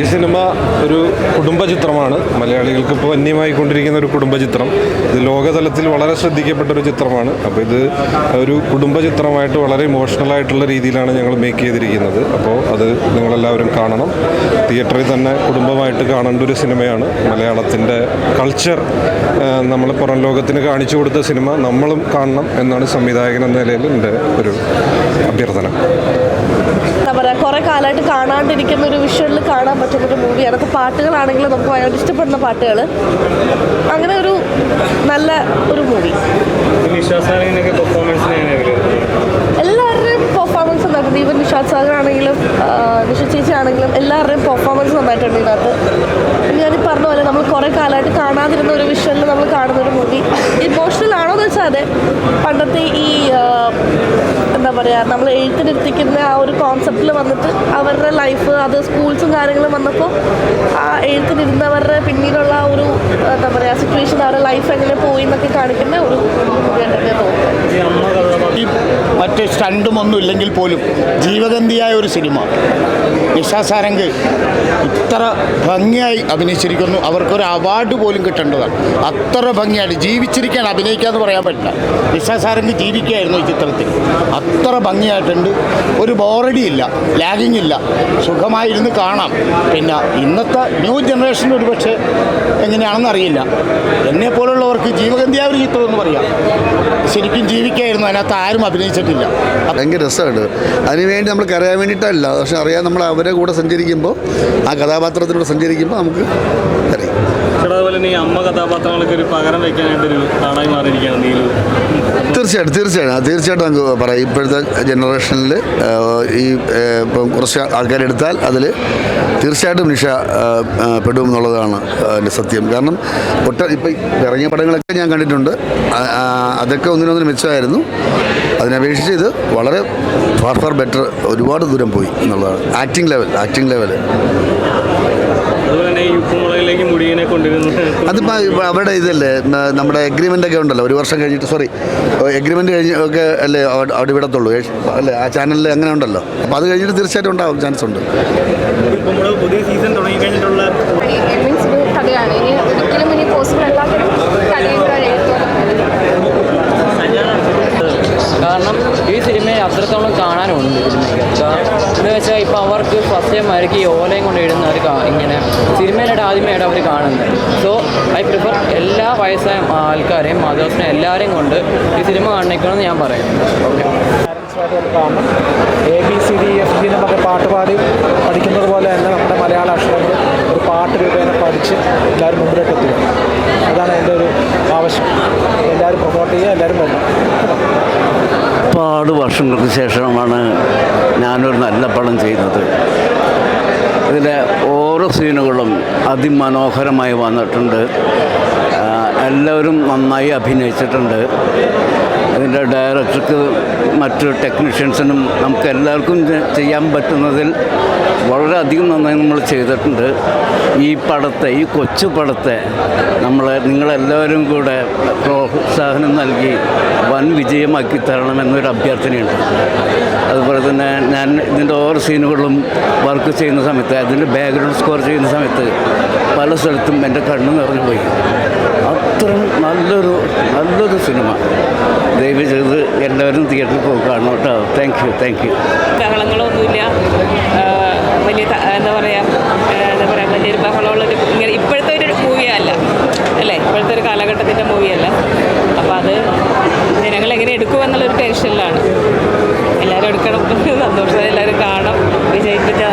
ഈ സിനിമ ഒരു കുടുംബ ചിത്രമാണ് മലയാളികൾക്ക് ഇപ്പോൾ വന്യമായിക്കൊണ്ടിരിക്കുന്ന ഒരു കുടുംബ ചിത്രം ഇത് ലോകതലത്തിൽ വളരെ ശ്രദ്ധിക്കപ്പെട്ട ഒരു ചിത്രമാണ്. അപ്പോൾ ഇത് ഒരു കുടുംബ ചിത്രമായിട്ട് വളരെ ഇമോഷണൽ ആയിട്ടുള്ള രീതിയിലാണ് ഞങ്ങൾ മേക്ക് ചെയ്തിരിക്കുന്നത്. അപ്പോൾ അത് നിങ്ങളെല്ലാവരും കാണണം. തിയേറ്ററിൽ തന്നെ കുടുംബമായിട്ട് കാണേണ്ട ഒരു സിനിമയാണ്. മലയാളത്തിന്റെ കൾച്ചർ നമ്മൾ പുറം ലോകത്തിന് കാണിച്ചു കൊടുത്ത സിനിമ നമ്മളും കാണണം എന്നാണ് സംവിധായകൻ എന്ന നിലയിൽ എന്റെ ഒരു അഭ്യർത്ഥന. എന്താ പറയുക കുറേ കാലമായിട്ട് കാണാണ്ടിരിക്കുന്ന ഒരു വിഷ്വലിൽ കാണാൻ പറ്റുന്ന ഒരു മൂവിയാണ് അപ്പോൾ പാട്ടുകളാണെങ്കിലും നമുക്ക് ഭയങ്കര ഇഷ്ടപ്പെടുന്ന പാട്ടുകൾ അങ്ങനെ ഒരു നല്ല ഒരു മൂവി എല്ലാവരുടെയും പെർഫോമൻസ് നന്നായിട്ടുണ്ട്. ഈവൻ നിഷാദ് സാഗർ ആണെങ്കിലും നിഷ ചേച്ചി ആണെങ്കിലും എല്ലാവരുടെയും പെർഫോമൻസ് നന്നായിട്ടുണ്ട് ഇതിനകത്ത്. ഞാൻ പറഞ്ഞ പോലെ നമ്മൾ കുറേ കാലമായിട്ട് കാണാതിരുന്ന ഒരു വിഷ്വലിൽ നമ്മൾ കാണുന്ന ഒരു മൂവി ഇമോഷണൽ ആണോ എന്ന് വെച്ചാൽ അതെ. പണ്ടത്തെ ഈ എന്താ പറയുക നമ്മൾ എഴുത്തിനിരുത്തിക്കുന്ന ആ ഒരു കോൺസെപ്റ്റിൽ വന്നിട്ട് അവരുടെ ലൈഫ് അത് സ്കൂൾസും കാര്യങ്ങളും വന്നപ്പോൾ ആ എഴുത്തിനിരുന്നവരുടെ പിന്നീടുള്ള ആ ഒരു എന്താ പറയുക സിറ്റുവേഷൻ അവരുടെ ലൈഫ് എങ്ങനെ പോയി എന്നൊക്കെ കാണിക്കുന്ന ഒരു തോന്നുന്നത്. മറ്റ് സ്റ്റണ്ടും ഒന്നും ഇല്ലെങ്കിൽ പോലും ജീവഗന്ധിയായ ഒരു സിനിമ. നിഷാ സാരംഗ് ഇത്ര ഭംഗിയായി അഭിനയിച്ചിരിക്കുന്നു. അവർക്കൊരു അവാർഡ് പോലും കിട്ടേണ്ടതാണ്. അത്ര ഭംഗിയായിട്ട് ജീവിച്ചിരിക്കാൻ അഭിനയിക്കാന്ന് പറയാൻ പറ്റില്ല. നിഷാ സാരംഗ് ജീവിക്കുകയായിരുന്നു ഈ ചിത്രത്തിൽ. അത്ര ഭംഗിയായിട്ടുണ്ട്. ഒരു ബോറടി ഇല്ല ലാഗിങ് ഇല്ല സുഖമായിരുന്ന് കാണാം. പിന്നെ ഇന്നത്തെ ന്യൂ ജനറേഷൻ ഒരുപക്ഷെ എങ്ങനെയാണെന്ന് അറിയില്ല. എന്നെ പോലുള്ളവർക്ക് ജീവഗന്ധിയായ ഒരു ചിത്രം എന്ന് പറയാം. ശരിക്കും ജീവിക്കായിരുന്നു അതിനകത്ത് ആരും അഭിനയിച്ചിട്ടില്ല. ഭയങ്കര രസമുണ്ട് അതിനുവേണ്ടി നമ്മൾ അറിയാൻ വേണ്ടിയിട്ടല്ല. പക്ഷെ അറിയാൻ നമ്മൾ അവരെ കൂടെ സഞ്ചരിക്കുമ്പോൾ ആ കഥാപാത്രത്തിലൂടെ സഞ്ചരിക്കുമ്പോൾ നമുക്ക് അറിയാം ചേട്ടാ അതുപോലെ തന്നെ ഈ അമ്മ കഥാപാത്രങ്ങൾക്ക് ഒരു പകരം വെക്കാനായിട്ടൊരു താണായി മാറിയിരിക്കുകയാണ് നീലു. തീർച്ചയായിട്ടും തീർച്ചയായിട്ടും. തീർച്ചയായിട്ടും നമുക്ക് പറയാം. ഇപ്പോഴത്തെ ജനറേഷനിൽ ഈ ഇപ്പം കുറച്ച് ആൾക്കാരെടുത്താൽ അതിൽ തീർച്ചയായിട്ടും നിഷ പെടും എന്നുള്ളതാണ് എന്റെ സത്യം. കാരണം ഒട്ട ഇപ്പം ഇറങ്ങിയ പടങ്ങളൊക്കെ ഞാൻ കണ്ടിട്ടുണ്ട്. അതൊക്കെ ഒന്നിനൊന്നിന് മെച്ചമായിരുന്നു. അതിനപേക്ഷിച്ച് ഇത് വളരെ ഫാർ ഫാർ ബെറ്റർ ഒരുപാട് ദൂരം പോയി എന്നുള്ളതാണ്. ആക്ടിങ് ലെവൽ ആക്ടിങ് ലെവൽ അതിപ്പോൾ അവരുടെ ഇതല്ലേ നമ്മുടെ എഗ്രിമെന്റ് ഒക്കെ ഉണ്ടല്ലോ ഒരു വർഷം കഴിഞ്ഞിട്ട് സോറി എഗ്രിമെന്റ് കഴിഞ്ഞ് ഒക്കെ അല്ലേ അവിടെ വിടത്തുള്ളൂ അല്ലേ ആ ചാനലിൽ അങ്ങനെ ഉണ്ടല്ലോ. അപ്പോൾ അത് കഴിഞ്ഞിട്ട് തീർച്ചയായിട്ടും ഉണ്ടാവും ചാൻസ് ഉണ്ട്. പുതിയ സീസൺ തുടങ്ങി അത്രത്തോളം കാണാനുണ്ട് എന്ന് വെച്ചാൽ ഇപ്പോൾ അവർക്ക് ഫസ്റ്റ് ടൈം അവർക്ക് ഈ ഓലയും കൊണ്ട് ഇടുന്ന അവർ ഇങ്ങനെ സിനിമയിലായിട്ട് ആദ്യമായിട്ട് അവർ കാണുന്നത്. സോ ഐ പ്രിഫർ എല്ലാ വയസ്സായ ആൾക്കാരെയും മാതാവിനെ എല്ലാവരെയും കൊണ്ട് ഈ സിനിമ കാണിക്കണമെന്ന് ഞാൻ പറയുന്നു. ഓക്കെ കാണണം A B C D F G എന്നൊക്കെ പാട്ട് പാടി പഠിക്കുന്നത് പോലെ തന്നെ നമ്മുടെ മലയാള അക്ഷരങ്ങൾ ഒരു പാട്ട് രൂപേണ പഠിച്ച് എല്ലാവരും മുമ്പിലോട്ട് എത്തുക അതാണ് എന്റെ ഒരു ആവശ്യം എല്ലാവരും പ്രൊമോട്ട് ചെയ്യുക എല്ലാവരും വരണം ഒരുപാട് വർഷങ്ങൾക്ക് ശേഷമാണ് ഞാനൊരു നല്ല പടം ചെയ്യുന്നത് ഇതിലെ ഓരോ സീനുകളും അതിമനോഹരമായി വന്നിട്ടുണ്ട്. എല്ലാവരും നന്നായി അഭിനയിച്ചിട്ടുണ്ട്. ഇതിന്റെ ഡയറക്ടർക്ക് മറ്റു ടെക്നീഷ്യൻസിനും നമുക്ക് എല്ലാവർക്കും ചെയ്യാൻ പറ്റുന്നതിൽ വളരെയധികം നന്നായി നമ്മൾ ചെയ്തിട്ടുണ്ട്. ഈ പടത്തെ ഈ കൊച്ചു പടത്തെ നമ്മൾ നിങ്ങളെല്ലാവരും കൂടെ പ്രോത്സാഹനം നൽകി വൻ വിജയമാക്കി തരണമെന്നൊരു അഭ്യർത്ഥനയുണ്ട്. അതുപോലെ തന്നെ ഞാൻ ഇതിന്റെ ഓരോ സീനുകളും വർക്ക് ചെയ്യുന്ന സമയത്ത് അതിന്റെ ബാക്ക്ഗ്രൗണ്ട് സ്കോർ ചെയ്യുന്ന സമയത്ത് പല സ്ഥലത്തും എന്റെ കണ്ണ് നിറഞ്ഞു പോയി. അത്രയും നല്ലൊരു നല്ലൊരു സിനിമ. ദയവ് ചെയ്ത് എല്ലാവരും തിയേറ്ററിൽ പോയി കാണണം കേട്ടോ. താങ്ക് യു താങ്ക് യു ബഹളങ്ങളൊന്നുമില്ല. വലിയ എന്താ പറയുക എന്താ പറയുക വലിയൊരു ബഹളമുള്ള ഒരു ഇങ്ങനെ ഇപ്പോഴത്തെ ഒരു മൂവിയല്ല അല്ലേ ഇപ്പോഴത്തെ ഒരു കാലഘട്ടത്തിന്റെ മൂവിയല്ല അപ്പോൾ അത് ജനങ്ങൾ എങ്ങനെ എടുക്കുമെന്നുള്ളൊരു ടെൻഷനിലാണ് എല്ലാവരും എടുക്കണം. സന്തോഷം. എല്ലാവരും കാണും വിജയിപ്പിച്ച്